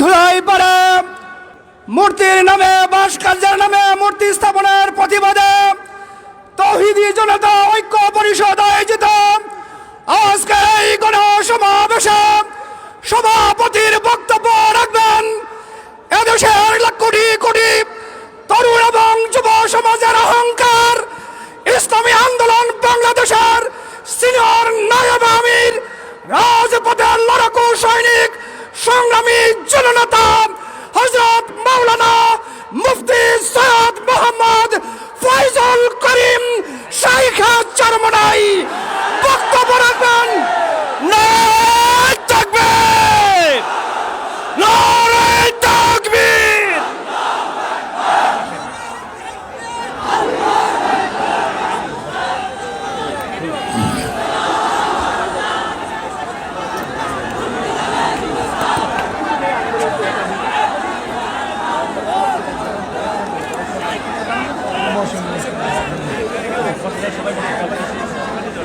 ধুলাই পারে মূর্তির নামে, ভাস্কর্যের নামে, মূর্তি স্থাপনের প্রতিবাদে তৌহিদি জনতা ঐক্য পরিষদ আয়োজিত। আজকে এই গণসমাবেশে সভাপতির বক্তব্য রাখবেন এদেশের কোটি কোটি তরুণ এবং যুব সমাজের অহংকার, ইসলামী আন্দোলন বাংলাদেশের সিনিয়র নায়ব আমির জননেতা হজরত মাওলানা মুফতি সৈয়দ মোহাম্মদ ফয়জল করিম শাইখা চরমনাই। বক্তব্য রাখবেন নারায়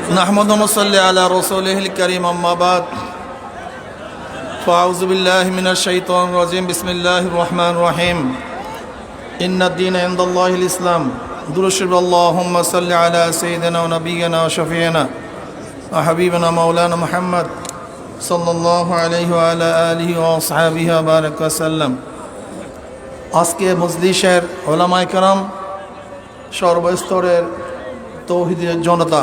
نحمد ونصلي على رسوله الكريم أما بعد فأعوذ بالله من الشيطان الرجيم بسم الله الرحمن الرحيم إن الدين عند الله الإسلام درشب اللهم صل على سيدنا ونبينا وشفينا وحبيبنا مولانا محمد صلى الله عليه وعلى آله وأصحابه وبارك وسلم আজকে মজলিসের ওলামাই কারাম সর্বস্তরের তৌহিদের জনতা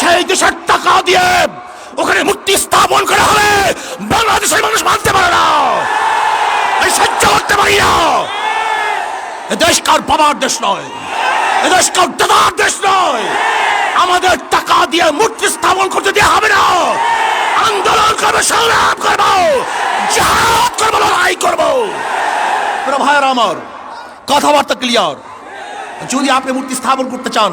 সেই দেশের টাকা দিয়ে ওখানে মূর্তি স্থাপন করা হবে। বাংলাদেশের মানুষ মানতে পারে না। সহ্য করতে পারি না। দেশ কার বাবার দেশ নয়। দেশ কার দাদার দেশ নয়। আমাদের টাকা দিয়ে মূর্তি স্থাপন করতে দেওয়া হবে না। আন্দোলন করব, সংগ্রাম করব জাহাজ করব, লড়াই করব। ভাইয়ের আমার, কথাবার্তা ক্লিয়ার যদি আপনি মূর্তি স্থাপন করতে চান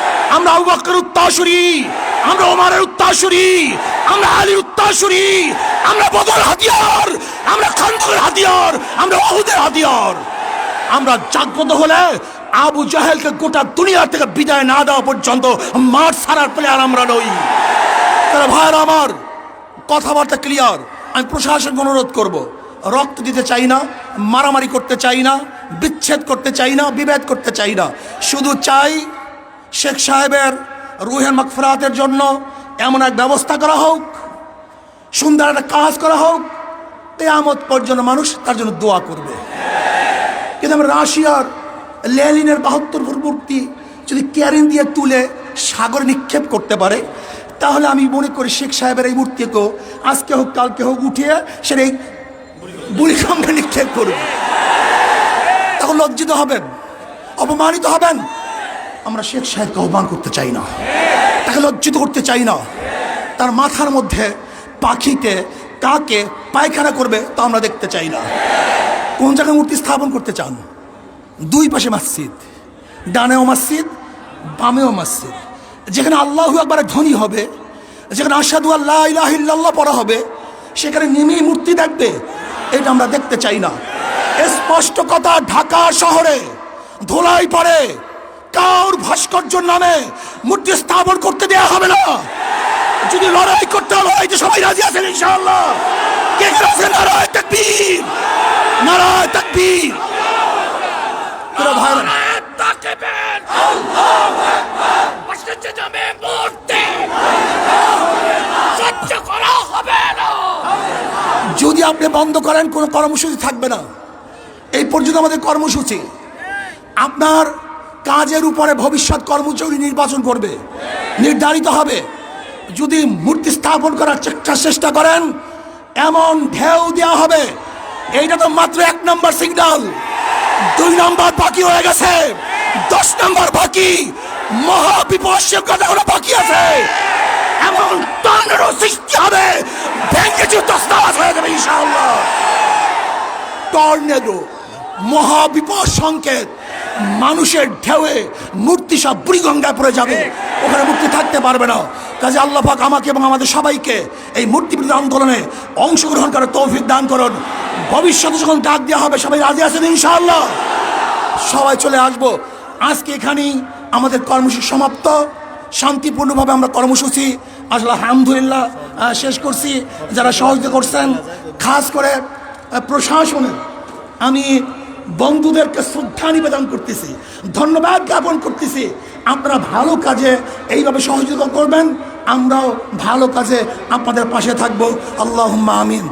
আমরা আবু বকরের উত্তরসূরি আমরা ওমারের উত্তাসুরি, আমরা আলীর উত্তরসূরি আমরা বদর হাতিয়ার, আমরা খান্দকের হাতিয়ার, আমরা অহুদের হাতিয়ার। আমরা জাগ্রত হলে আবু জাহেলকে গোটা দুনিয়ার থেকে বিদায় না দেওয়া পর্যন্ত মাঠ ছাড়ার প্লেয়ার আমরা নই। তারা ভাইয়ের আমার, কথাবার্তা ক্লিয়ার আমি প্রশাসনকে অনুরোধ করব, রক্ত দিতে চাই না, মারামারি করতে চাই না, বিচ্ছেদ করতে চাই না, বিভেদ করতে চাই না। শুধু চাই শেখ সাহেবের রুহের মকফরাতের জন্য এমন এক ব্যবস্থা করা হোক, সুন্দর একটা কাজ করা হোক, কেয়ামত পর্যন্ত মানুষ তার জন্য দোয়া করবে। কিন্তু আমরা রাশিয়ার লেলিনের বাহাত্তর মূর্তি যদি ক্যারিন দিয়ে তুলে সাগর নিক্ষেপ করতে পারে, তাহলে আমি মনে করি শেখ সাহেবের এই মূর্তিকেও আজকে হোক, কালকে হোক উঠিয়ে সেটা এই বুড়িগঙ্গে নিক্ষেপ করবে। তখন লজ্জিত হবেন, অপমানিত হবেন। আমরা শেখ সাহেবকে আহ্বান করতে চাই না। তাকে লজ্জিত করতে চাই না। তার মাথার মধ্যে পাখিতে কাকে পায়খানা করবে তা আমরা দেখতে চাই না। কোন জায়গায় মূর্তি স্থাপন করতে চান? দুই পাশে মসজিদ। ডানেও মসজিদ, বামেও মসজিদ। যেখানে আল্লাহু একবারে ধ্বনি হবে, যেখানে আসাদু আল্লাহ ইল্লাল্লাহ পড়া হবে, সেখানে নেমেই মূর্তি দেখবে। এটা আমরা দেখতে চাই না। স্পষ্ট কথা, ঢাকা শহরে ধোলাই পড়ে। কাউর ভাস্কর্য নামে মূর্তি স্থাপন করতে দেয়া হবে না। যদি লড়াই করতে হয় লড়াইতে সবাই রাজি আছেন ইনশাআল্লাহ। কে কে আছেন নারায় তাকবীর। নারায় তাকবীর। নামে মূর্তি। সহ্য করা হবে না। যদি আপনি বন্ধ করেন কোনো কর্মসূচি থাকবে না। এই পর্যন্ত আমাদের কর্মসূচি। আপনার কাজের উপরে ভবিষ্যৎ কর্মচারী নির্বাচন করবে। নির্ধারিত হবে। যদি মূর্তি স্থাপন করার চেষ্টা চেষ্টা করেন, এমন ঢেউ দেওয়া হবে। এইটা তো মাত্র এক নম্বর সিগন্যাল। দুই নম্বর বাকি হয়ে গেছে। দশ নম্বর বাকি। মহা বাকি আছে। এমন তন্দ্র সৃষ্টি হবে। ব্যাংকে তস্তাবাস হয়ে যাবে ইনশাআল্লাহ। টর্নেডো, মহাবিপদ সংকেত। মানুষের ঢেউয়ে মূর্তি সব বুড়িগঙ্গায় পড়ে যাবে। ওখানে মূর্তি থাকতে পারবে না। কাজে আল্লাহ পাক আমাকে এবং আমাদের সবাইকে এই মূর্তি বিরোধী আন্দোলনে অংশগ্রহণ করার তৌফিক দান করুন। ভবিষ্যতে যখন ডাক দেওয়া হবে, সবাই রাজি আছেন ইনশাআল্লাহ? সবাই চলে আসব। আজকে এখানেই আমাদের কর্মসূচি সমাপ্ত। শান্তিপূর্ণভাবে আমরা কর্মসূচি, আসলে আলহামদুলিল্লাহ শেষ করছি। যারা সহযোগিতা করছেন, খাস করে প্রশাসনে আমি বন্ধুদেরকে শ্রদ্ধা নিবেদন করতেছি, ধন্যবাদ জ্ঞাপন করতেছি। আপনারা ভালো কাজে এইভাবে সহযোগিতা করবেন, আমরাও ভালো কাজে আপনাদের পাশে থাকব। আল্লাহ আমিন।